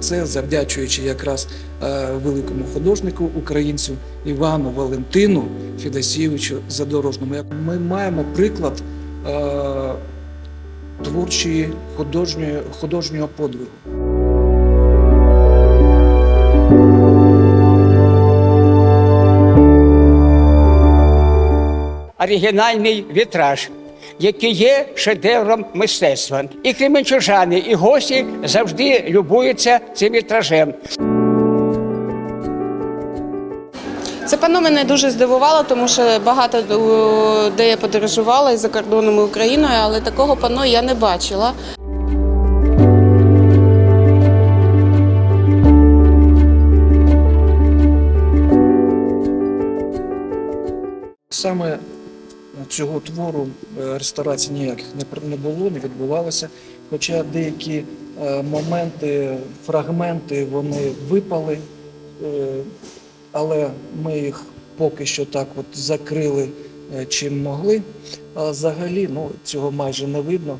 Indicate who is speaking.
Speaker 1: це завдячуючи якраз е, великому художнику українцю Івану Валентину Федосійовичу Задорожному. Ми маємо приклад е, творчої художньої, художнього подвигу.
Speaker 2: оригінальний вітраж, який є шедевром мистецтва. І кременчужани, і гості завжди любуються цим вітражем.
Speaker 3: Це панно мене дуже здивувало, тому що багато е, де я подорожувала і за кордоном і Україною, але такого панно я не бачила.
Speaker 1: Саме цього твору е, реставрації ніяких не було, не відбувалося. Хоча деякі е, моменти, фрагменти вони випали, е, але ми їх поки що так от закрили чим могли. А взагалі ну, цього майже не видно.